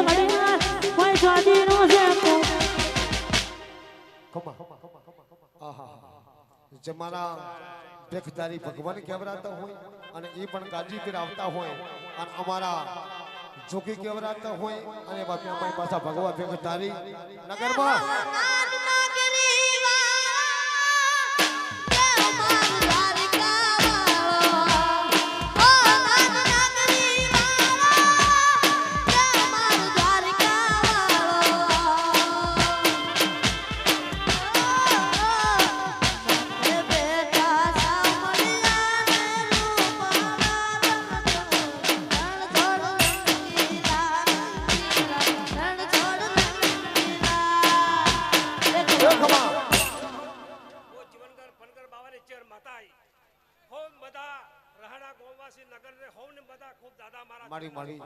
ઘડીવાર કોઈ સ્વાધીનું છે ખમા આહા. જે મારા ભેખધારી ભગવાન કેવરાતા હોય અને એ પણ ગાજીપીર આવતા હોય અને અમારા જોગી કેવરાતા હોય અને બાપી અમારી પાછા ભગવાન ભેખધારી નગરમાં. રહાડા ગોવાસી નગર ને હોમ ને બધા ખૂબ દાદા મારા મારી મારી.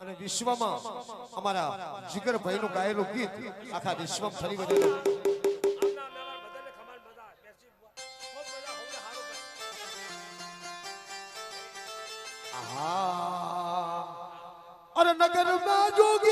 અને વિશ્વમાં અમારા જીગરભાઈ નું ગાયેલું ગીત આખા વિશ્વમાં ફરી આહા. અરે નગરમાં જોગી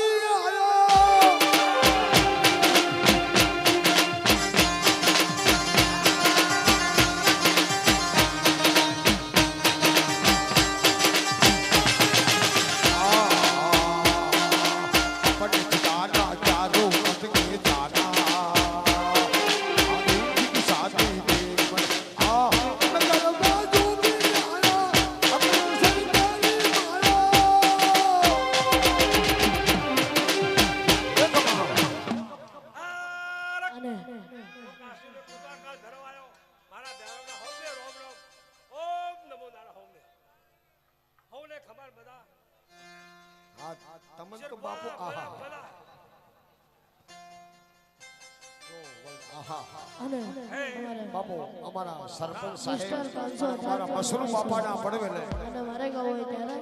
હા તમન તો બાપુ આહા. બધા આહા. અને અમારે બાપુ અમારા સરપંચ સિસ્ટર સાહેબ અમારા મશરૂમ બાપાના પડવેલે. અને મારે ગાવું હોય ત્યારે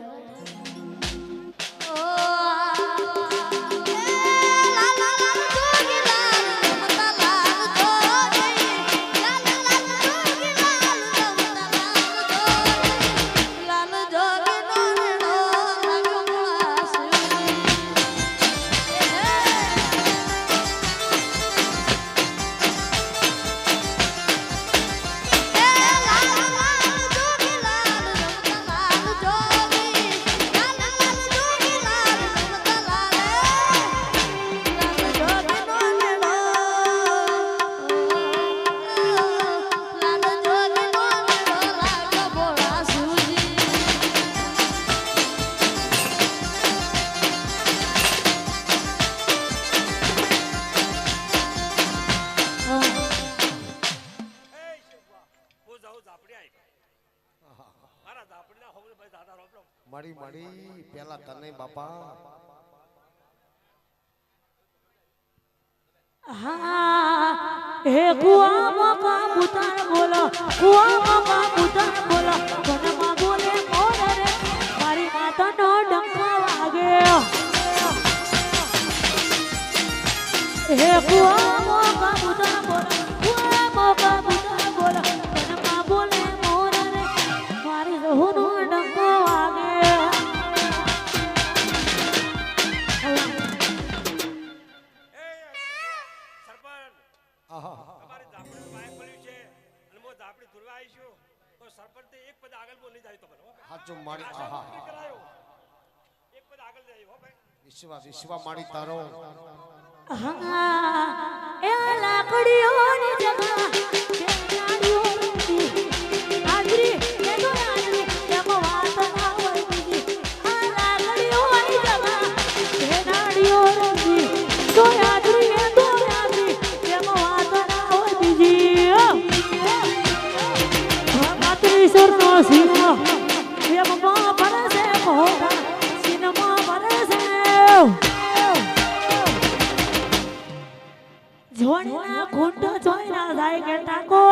હું જાઉં ઝાપડી આવી. મારા ઝાપડીના હોમને ભાઈ દાદા રોમ રોમ મારી મારી પેલા તને બાપા. હે કુવા મોકા મુતાર બોલો કુવા મોકા મુતાર બોલો કોનમાં બોલે મોર રે મારી માતાનો ડંકો વાગે. હે કુવા ઝાપડી આવી છું તો સરપંચ એક પદ આગળ બોલી જાય ભાઈ. હાચું મારી આ આહા એક પદ આગળ જાય હો ભાઈ. વિશ્વા વિશ્વા મારી તારો. હા એ લાકડીઓની જગા ભગતરી સુરનો સિંહ એમ માં ભરસે મોઢા સિનેમા ભરસે જોણીના ખૂંટો જોઈ ના જાય કે ટાકોર